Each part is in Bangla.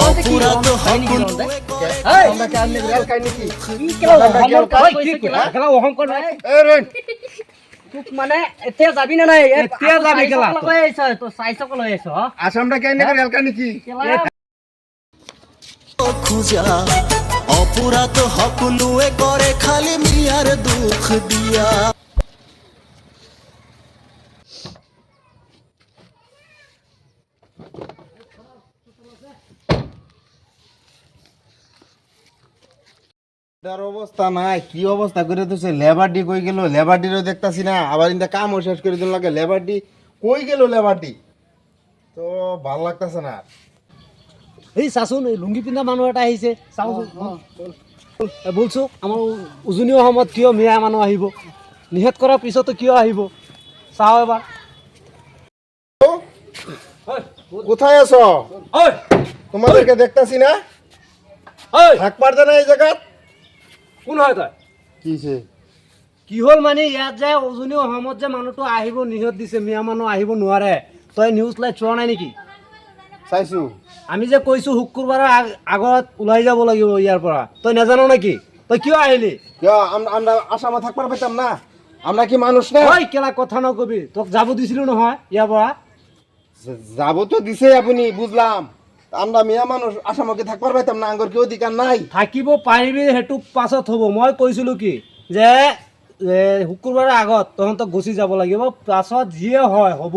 অপরাধ রে মানে এতিয়া যাবি নে নাই এতিয়া যাবি হ? আসামটা কি আনলে রেল কাই নাকি খুঁজা অপরাধ কৰে খালি মিয়াৰ দুখ দিয়া তার অবস্থা নাই কি অবস্থা করে তুই লেবারডি কই গেল? লেবারডিরও দেখতাছি না। আবার ইন্দা কামও শেষ করে দিন লাগে। লেবারডি কই গেল লেবারডি তো ভালো লাগতাছে না। এই চাচোন এই লুংগি পিন্ধা মানুহ এটা আহিছে। চাওঁচোন বলছো আমাৰ উজনি অসমত কিয় মিয়া মানুহ আহিব? নিষেধ কৰাৰ পিছতো কিয় আহিব? চাওঁ এবাৰ। কোথায় আছো? তোমাদেরকে দেখতাছি না? থাক পারতে না এই জায়গাত। কোন হয় তই। কিছে কি হ'ল মানে ইয়াত যে উজনি অসমত যে মানুহটো আহিব নিষেধ দিছে মিয়া মানুহ আহিব নোৱাৰে। তই নিউজ লাইট চোৱা নাই নেকি? চাইছো। আমি যে কৈছো শুক্ৰবাৰৰ আগ- আগত ওলাই যাব লাগিব ইয়াৰ পৰা। তই নাজানো নেকি? তই কিয় আহিলি? কিয়? আম- আমরা আসামে থাকবার পাইতাম না। আমরা কি মানুষ না? ঐ কেলা কথা নকবি। তোক যাব দিছিলো নহয় ইয়াৰ পৰা। যাব তো দিছে আপনি বুঝলাম আমরা মিয়া মানুষ আসামকে থাকবার পাইতাম না আঙ্গর কি অধিকার নাই। থাকিব পাৰিবি সেইটো পাছত হ'ব। মই কৈছিলোঁ কি যে এ, শুক্ৰবাৰৰ আগত তহঁতক গুচি যাব লাগিব পাছত যিয়ে হয় হ'ব।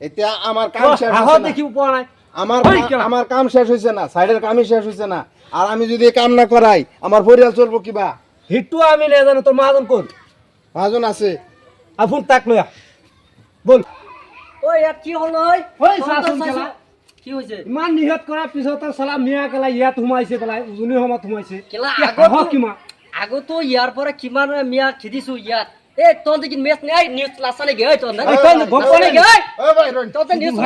এতিয়া আমার কাম শেষ সাহস না। দেখিব পৰা নাই। আমার কেলা। আমার কাম শেষ হয়েছে না? সাইডের কামই শেষ হয়েছে না? আর আমি যদি এই কাম না করাই আমার পরিয়াল চলবো কিবা? সেইটো আমি নাজানো তোৰ মাজন কোন? মহাজন আছে। আপোন তাক লৈ আহ। বল। ঐ ইয়াত কি হ'ল ঐ তহঁতৰ চাইছ? কি হৈছে ইমান নিষেধ কৰাৰ পিছতো চালা মিয়া কেলা ইয়াত সোমাইছে পেলাই উজনি অসমত সোমাইছে আগতো- কিমান আগতো ইয়াৰ পৰা কিমান মিয়া খেদিছো ইয়াত এই তহঁতে কি মেচ নাই নিউজ নাচা নেকি ঐ তহঁতে নিউজ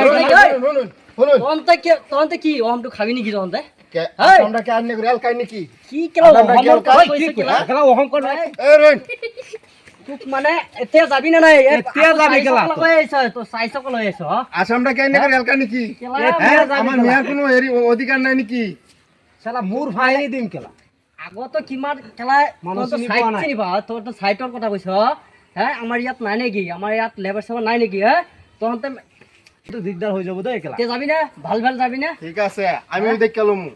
কি তহঁতে কি খাবি নেকি তহঁতে। আমরা কি আনলে রেল কাই নাকি কি কেলা আমরা কেলা- কথা তোক মানে এতিয়া যাবি নে নাই? এতিয়া যাবি কেলা? লৈ আহিছ লৈ আহিছ আসামটা নাকি? কেলা, হ্যাঁ, আমার কেলা? কোনো হেৰি অধিকার নাই নেকি? চালা মোৰ ফাইনি দিম কেলা আগতো কিমান খেলা মানুহ তহঁতৰ চিনি চাইট পোৱা নাই। চিনি পাৱ? তহঁতৰ চাইটৰ কথা কৈছ হে? আমাৰ ইয়াত নাই নেকি? আমাৰ ইয়াত লেবাৰ চেবাৰ নাই নেকি হে? তহঁতে এইটো দিগদাৰ হৈ যাব দেই কেলা যাবি নে? ভালো ভালো যাবি নে? ঠিক আছে আমিও দেখে লমু।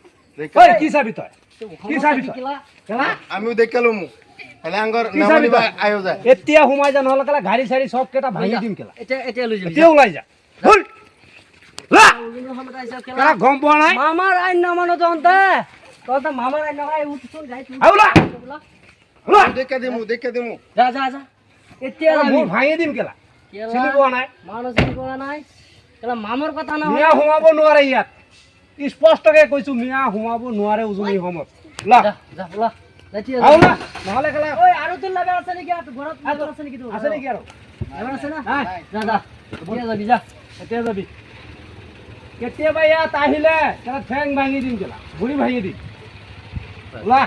ঐ কি চাবি তই? কি চাবি তই? কেলা? কেলা আমিও দেখে লমু। তাহলে এতিয়া সোমাই যা নহ'লে কেলা গাড়ী চাড়ী চব কেইটা ভাঙি দিম কেলা। এতিয়া এতিয়া লৈ যাবি এতিয়া ওলাই যা। গম পোৱা নাই? মামাৰ আইন নামানো তহঁতে তহঁতে মামাৰ আইন উঠচোন! দেখে দিমু দেখে দিমু যা যা যা। এতিয়া মোৰ ভাঙি দিম কেলা, চিনি পোৱা নাই? মানুহ চিনি পোৱা নাই? কেলা মামৰ কথা নহয়? মিয়া সোমাব নোৱাৰে ইয়াত। স্পষ্টকে কৈছো মিয়া সোমাব নোৱাৰে উজনি অসমত লা। যা যা নহ'লে কেলা ঐ আৰু তোৰ লেবাৰ আছে নেকি? আৰু ঘৰত আছে নেকি আছে নেকি আৰু আছে না? নাই। যা যা। এতিয়া যাবি যা। এতিয়া যাবি। কেতিয়াবা ইয়াত আহিলে ঠেং ভাঙি দিম কেলা ভৰি ভাঙি দিম ওলা